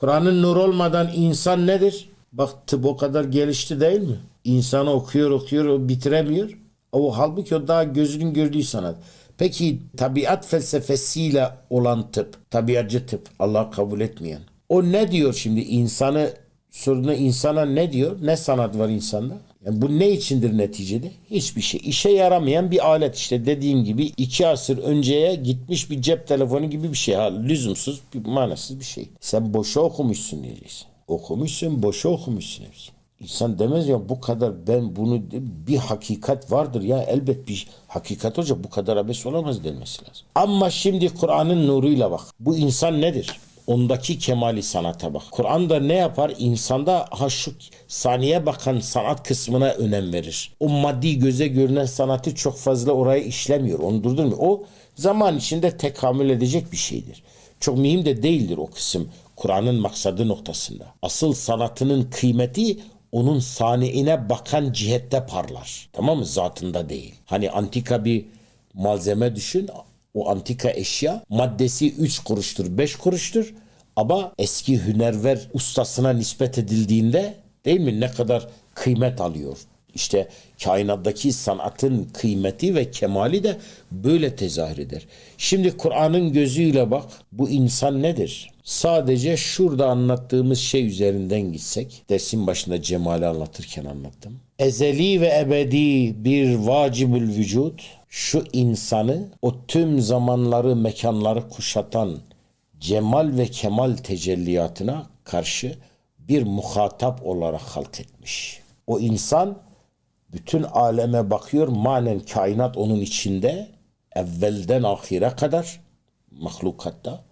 Kur'an'ın nur olmadan insan nedir? Bak tıp o kadar gelişti değil mi? İnsanı okuyor okuyor o bitiremiyor. O halbuki o daha gözünün gördüğü sanat. Peki tabiat felsefesiyle olan tıp, tabiatçı tıp Allah kabul etmeyen. O ne diyor şimdi insanı sorunu insana ne diyor? Ne sanat var insanda? Yani bu ne içindir neticede? Hiçbir şey. İşe yaramayan bir alet işte dediğim gibi iki asır önceye gitmiş bir cep telefonu gibi bir şey. Ha, lüzumsuz, bir manasız bir şey. Sen boşa okumuşsun diyeceksin. Okumuşsun, boşa okumuşsun hepsi. İnsan demez ya bu kadar ben bunu bir hakikat vardır ya elbet bir hakikat olacak bu kadar abes olamaz denmesi lazım. Ama şimdi Kur'an'ın nuruyla bak. Bu insan nedir? Ondaki kemali sanata bak. Kur'an'da ne yapar? İnsanda ha şu saniye bakan sanat kısmına önem verir. O maddi göze görünen sanatı çok fazla oraya işlemiyor. Onu durdurmuyor. O zaman içinde tekamül edecek bir şeydir. Çok mühim de değildir o kısım. Kur'an'ın maksadı noktasında. Asıl sanatının kıymeti onun saniine bakan cihette parlar. Tamam mı? Zatında değil. Hani antika bir malzeme düşün. O antika eşya maddesi 3 kuruştur, 5 kuruştur. Ama eski hünerver ustasına nispet edildiğinde değil mi ne kadar kıymet alıyor. İşte kainattaki sanatın kıymeti ve kemali de böyle tezahür eder. Şimdi Kur'an'ın gözüyle bak bu insan nedir? Sadece şurada anlattığımız şey üzerinden gitsek, dersin başında Cemal'i anlatırken anlattım. Ezeli ve ebedi bir vacibül vücut, şu insanı o tüm zamanları, mekanları kuşatan cemal ve kemal tecelliyatına karşı bir muhatap olarak halk etmiş. O insan bütün aleme bakıyor. Manen kainat onun içinde. Evvelden ahire kadar mahlukatta.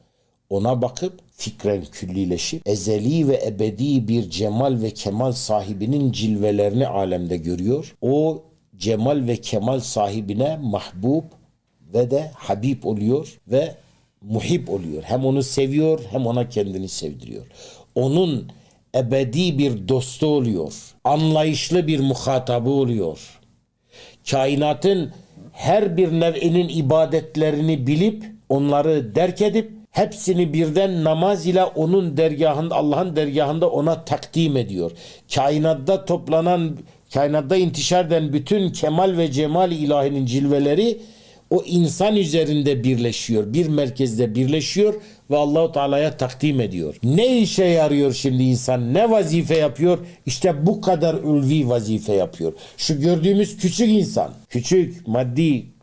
Ona bakıp fikren küllileşip ezeli ve ebedi bir cemal ve kemal sahibinin cilvelerini alemde görüyor. O cemal ve kemal sahibine mahbub ve de habib oluyor ve muhib oluyor. Hem onu seviyor hem ona kendini sevdiriyor. Onun ebedi bir dostu oluyor. Anlayışlı bir muhatabı oluyor. Kainatın her bir nev'inin ibadetlerini bilip onları derk edip hepsini birden namaz ile onun dergahında Allah'ın dergahında ona takdim ediyor. Kainatta toplanan kainatta intişar eden bütün kemal ve cemal ilahinin cilveleri o insan üzerinde birleşiyor. Bir merkezde birleşiyor ve Allahu Teala'ya takdim ediyor. Ne işe yarıyor şimdi insan? Ne vazife yapıyor? İşte bu kadar ulvi vazife yapıyor. Şu gördüğümüz küçük insan, küçük maddi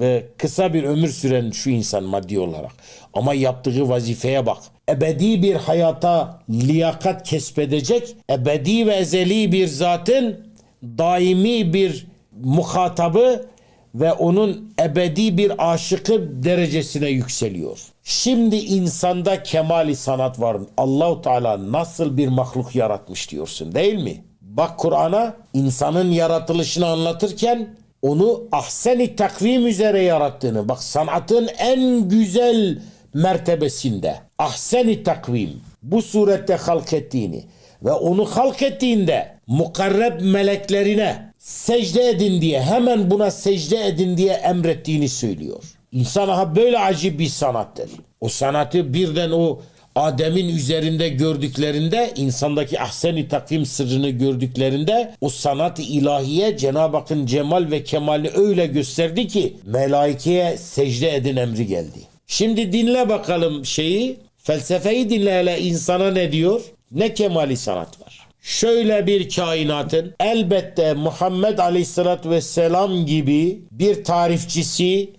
ve kısa bir ömür süren şu insan maddi olarak. Ama yaptığı vazifeye bak. Ebedi bir hayata liyakat kesbedecek, ebedi ve ezeli bir zatın daimi bir muhatabı ve onun ebedi bir aşıkı derecesine yükseliyor. Şimdi insanda kemali sanat var. Allahu Teala nasıl bir mahluk yaratmış diyorsun değil mi? Bak Kur'an'a insanın yaratılışını anlatırken onu ahseni takvim üzere yarattığını bak sanatın en güzel mertebesinde ahseni takvim bu surette halk ettiğini ve onu halk ettiğinde mukarreb meleklerine secde edin diye hemen buna secde edin diye emrettiğini söylüyor. İnsan böyle acip bir sanattır. O sanatı birden o Adem'in üzerinde gördüklerinde insandaki ahsen-i takvim sırrını gördüklerinde o sanat ilahiye Cenab-ı Hakk'ın cemal ve kemali öyle gösterdi ki melaikeye secde edin emri geldi. Şimdi dinle bakalım şeyi felsefeyi dinle hele insana ne diyor? Ne kemali sanat var? Şöyle bir kainatın elbette Muhammed Aleyhisselatü Vesselam gibi bir tarifçisi,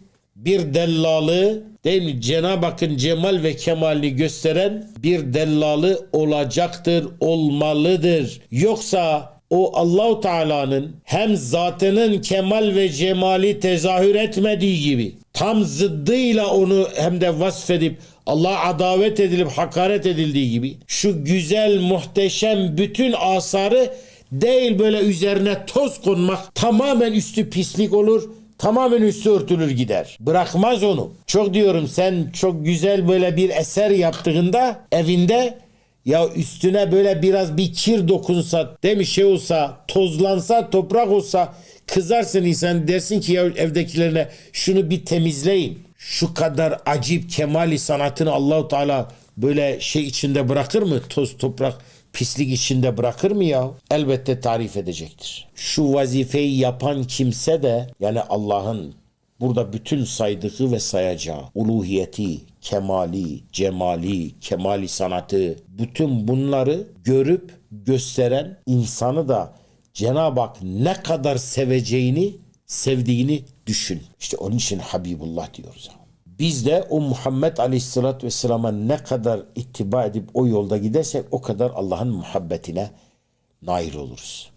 bir dellalı değil mi? Cenab-ı Hakk'ın cemal ve kemalini gösteren bir dellalı olacaktır, olmalıdır. Yoksa o Allahu Teala'nın hem zatının kemal ve cemali tezahür etmediği gibi tam zıddıyla onu hem de vasfedip Allah adavet edilip hakaret edildiği gibi şu güzel muhteşem bütün asarı değil böyle üzerine toz konmak tamamen üstü pislik olur tamamen üstü örtülür gider. Bırakmaz onu. Çok diyorum sen çok güzel böyle bir eser yaptığında evinde ya üstüne böyle biraz bir kir dokunsa değil şey olsa tozlansa toprak olsa kızarsın insan dersin ki ya evdekilerine şunu bir temizleyin. Şu kadar acip kemali sanatını Allahu Teala böyle şey içinde bırakır mı? Toz, toprak, pislik içinde bırakır mı ya? Elbette tarif edecektir. Şu vazifeyi yapan kimse de yani Allah'ın burada bütün saydığı ve sayacağı uluhiyeti, kemali, cemali, kemali sanatı bütün bunları görüp gösteren insanı da Cenab-ı Hak ne kadar seveceğini, sevdiğini düşün. İşte onun için Habibullah diyoruz. Biz de o Muhammed Aleyhisselatü Vesselam'a ne kadar ittiba edip o yolda gidersek o kadar Allah'ın muhabbetine nail oluruz.